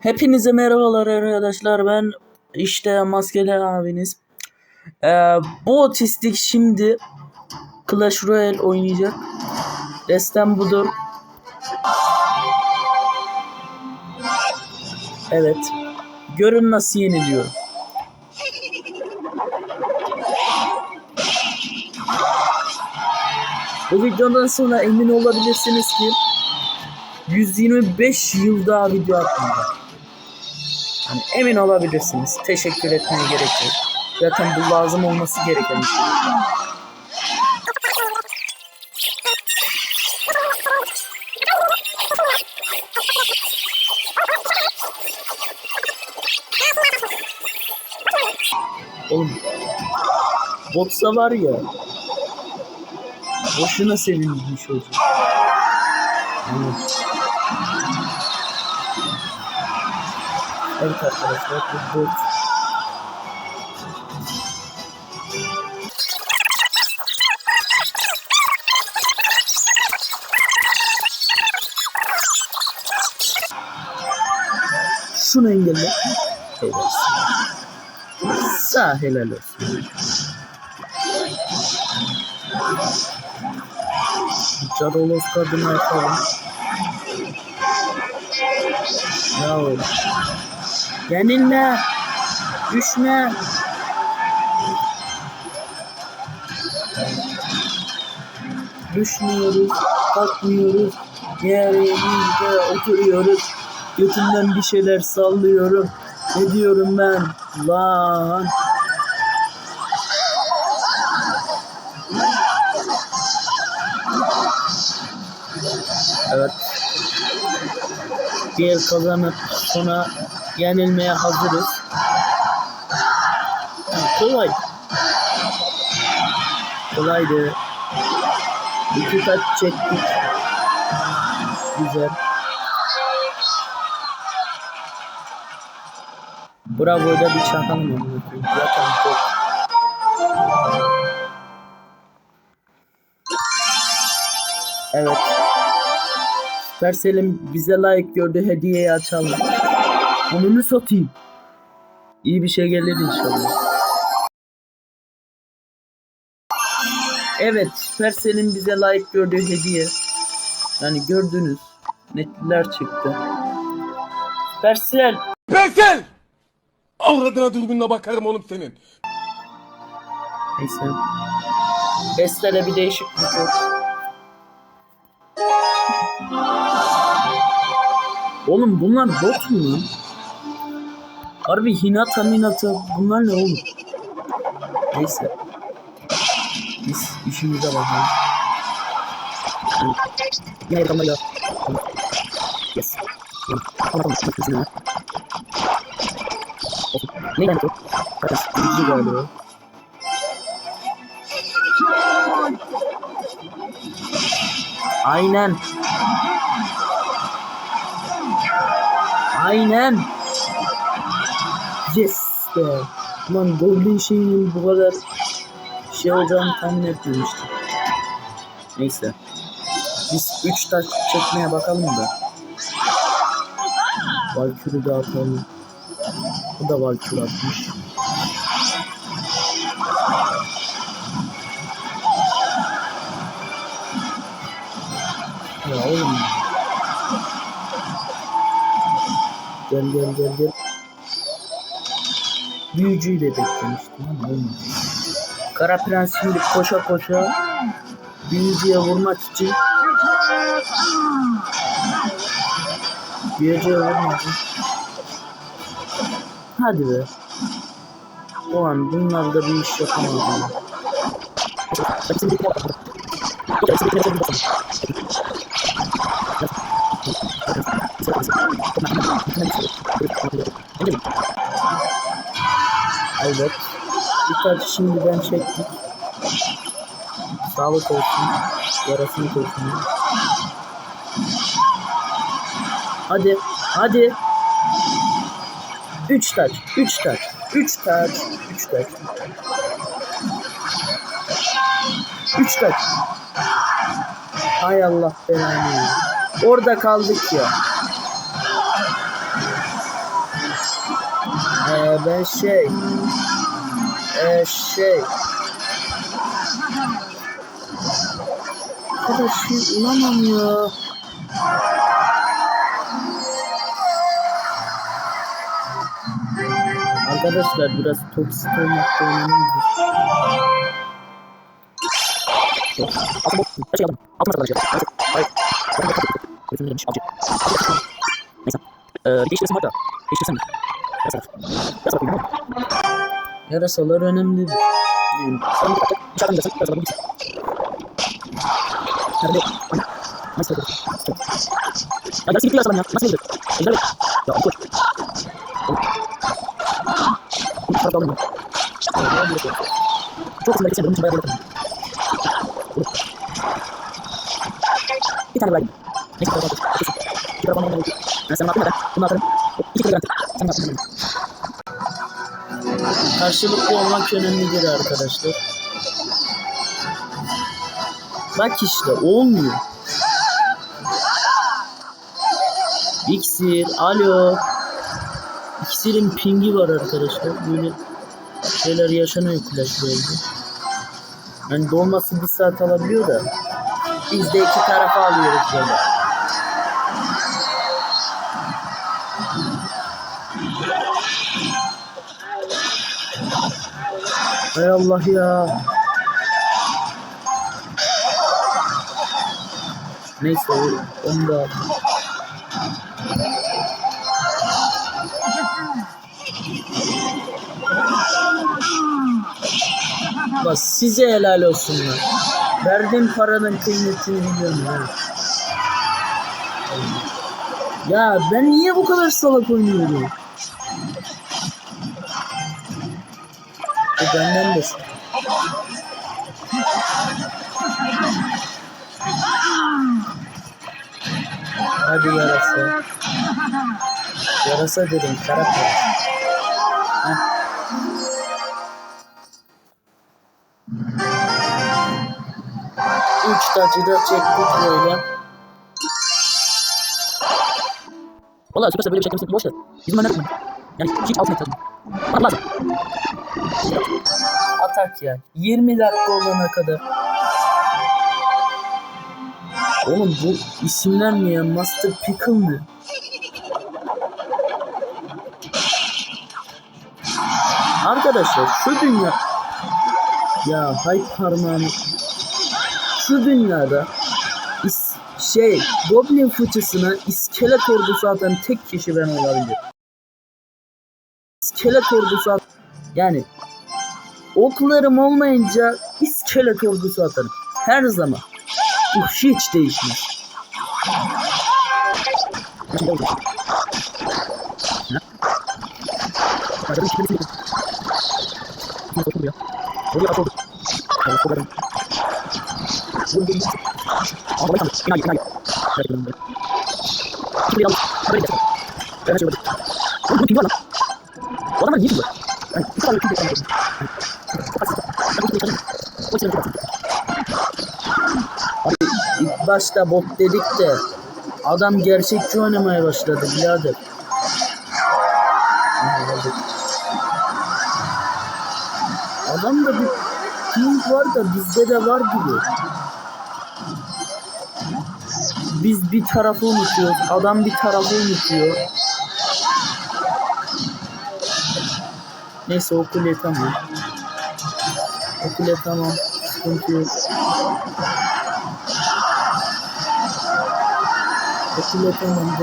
Hepinize merhabalar arkadaşlar. Ben işte maskeli abiniz. Ee, bu otistik şimdi Clash Royale oynayacak. Destem budur. Evet. Görün nasıl yeniliyor. Bu videodan sonra emin olabilirsiniz ki 125 yıl daha video atmayacağım. Hani emin olabilirsiniz. Teşekkür etmeye gerek yok. Zaten bu lazım olması gereken bir şey. Oğlum botsa var ya boşuna sevinmiş olacak. Evet. Evet arkadaşlar bu bot. Şunu engelle. Helal olsun. Sağ helal olsun. Carolos kadını yapalım. Ya oğlum. Yenilme. Düşme. Düşmüyoruz. Kalkmıyoruz. Yerimizde oturuyoruz. Götümden bir şeyler sallıyorum. Ne diyorum ben? Lan. Evet. Diğer kazanıp sonra yenilmeye hazırız. Ha, kolay. Kolaydı. İki taç çektik. Güzel. Bravo'da bir çakalım. Zaten çok. Evet. Supercell'in bize layık gördüğü hediyeyi açalım. Onu satayım. İyi bir şey gelir inşallah. Evet, Supercell'in bize layık gördüğü hediye. Yani gördünüz. Netler çıktı. Supercell. Persel! Avradına dürbünle bakarım oğlum senin. Neyse. Bestel'e bir değişiklik yok. Oğlum bunlar bot mu lan? Harbi Hinata Minata bunlar ne oğlum? Neyse. Biz işimize bakalım. Ne adamlar ya? Yes. Tamam, tamam. Neyden bu? Kardeş, ikinci galiba. Aynen. Aynen. Yes be. Lan Golden şeyinin bu kadar şey olacağını tahmin etmemiştim. Neyse. Biz 3 taş çekmeye bakalım da. Valkyrie de atalım. Bu da Valkyrie atmış. Ya oğlum. Gel gel gel gel. Büyücüyle beklemiştim ama olmadı. Kara Prens şimdi koşa koşa büyücüye vurmak için büyücüye vurmak için Hadi be. O an bunlar da bir iş yapamadı. Evet. Birkaç şimdiden çektik. Sağlık olsun. Yarasını koysun. Hadi. Hadi. Üç taç. Üç taç. Üç taç. Üç taç. Üç taç. Hay Allah belanı. Orada kaldık ya. Ben şey e, şey Bu kadar şey olamam ya. Arkadaşlar biraz toksik olmak da önemlidir. Altın bol. Her şey aldım. Ya Rasullar önemli. Nerede? Nasıl? Ya nasıl gidiyor zaman İki tarafa bana. Ben sana ben. Bunu atarım. İki kere garanti. Sen attın. Karşılıklı olmak önemlidir arkadaşlar. Bak işte olmuyor. İksir, alo. İksirin pingi var arkadaşlar. Böyle şeyler yaşanıyor Clash Royale'de. Yani dolması bir saat alabiliyor da biz de iki tarafa alıyoruz böyle. Hay Allah ya. Neyse onu da. Bak size helal olsun lan. Verdiğim paranın kıymetini biliyorum ha. Ya ben niye bu kadar salak oynuyorum? Bu benden de Hadi yarasa. Yarasa dedim. Heh. Üç tacı da çektik böyle. Valla Supercell böyle bir şey yapmışsın boş ver. Bizim önler Yani hiç altına ihtiyacım. Bana lazım. Atak ya. 20 dakika olana kadar. Oğlum bu isimler mi ya? Master Pickle mi? Arkadaşlar şu dünya ya hay parmağını şu dünyada is, şey Goblin fıçısına iskelet ordusu atan tek kişi ben olabilirim. İskelet ordusu at yani oklarım olmayınca iskelet ordusu atarım. Her zaman. Bu hiç değişmez. Ne? Acaba hiç kimse yok. Kimse oturmuyor. Oraya atıldı. Ben sokarım. Vurun gelin. Aa, buraya kaldı. İnayi, inayi. Hadi gidelim buraya. Şimdi yalnız. Haberi getir. Ben her şey olacak. Oğlum bunu kim var lan? Bu adamlar niye kim var? Yani bir tane kim bekliyorum. Çok haksız. Ben bu kimse O yüzden çok haksız. Abi ilk başta bot dedik de adam gerçekçi oynamaya başladı birader. Geldik. Adamda bir ping var da bizde de var gibi. Biz bir tarafı unutuyoruz. Adam bir tarafı unutuyor. Neyse o kule tamam. O kule tamam. Sıkıntı yok. O kule tamam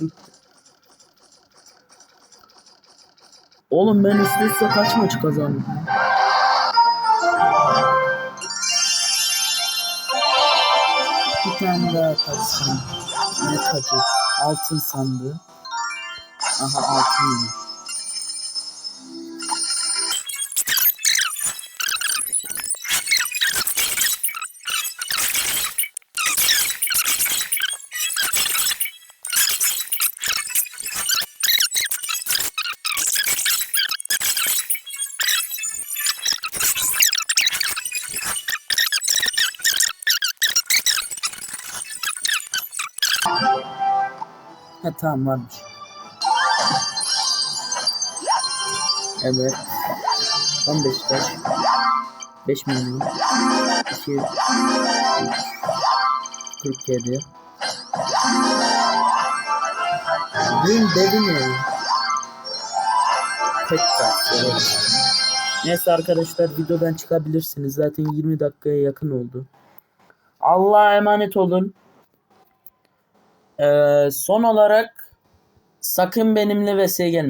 bitti. Oğlum ben üst üste kaç maç kazandım? Bir tane daha taç sandı. Ne tacı? Altın sandı. Aha altın yine. Ha tamam varmış. Evet. 15 kaç? 5 milyon. 2 47 Dün dedim ya. Tek. Neyse arkadaşlar videodan çıkabilirsiniz. Zaten 20 dakikaya yakın oldu. Allah'a emanet olun. Ee, son olarak sakın benimle VS'ye gelmeyin.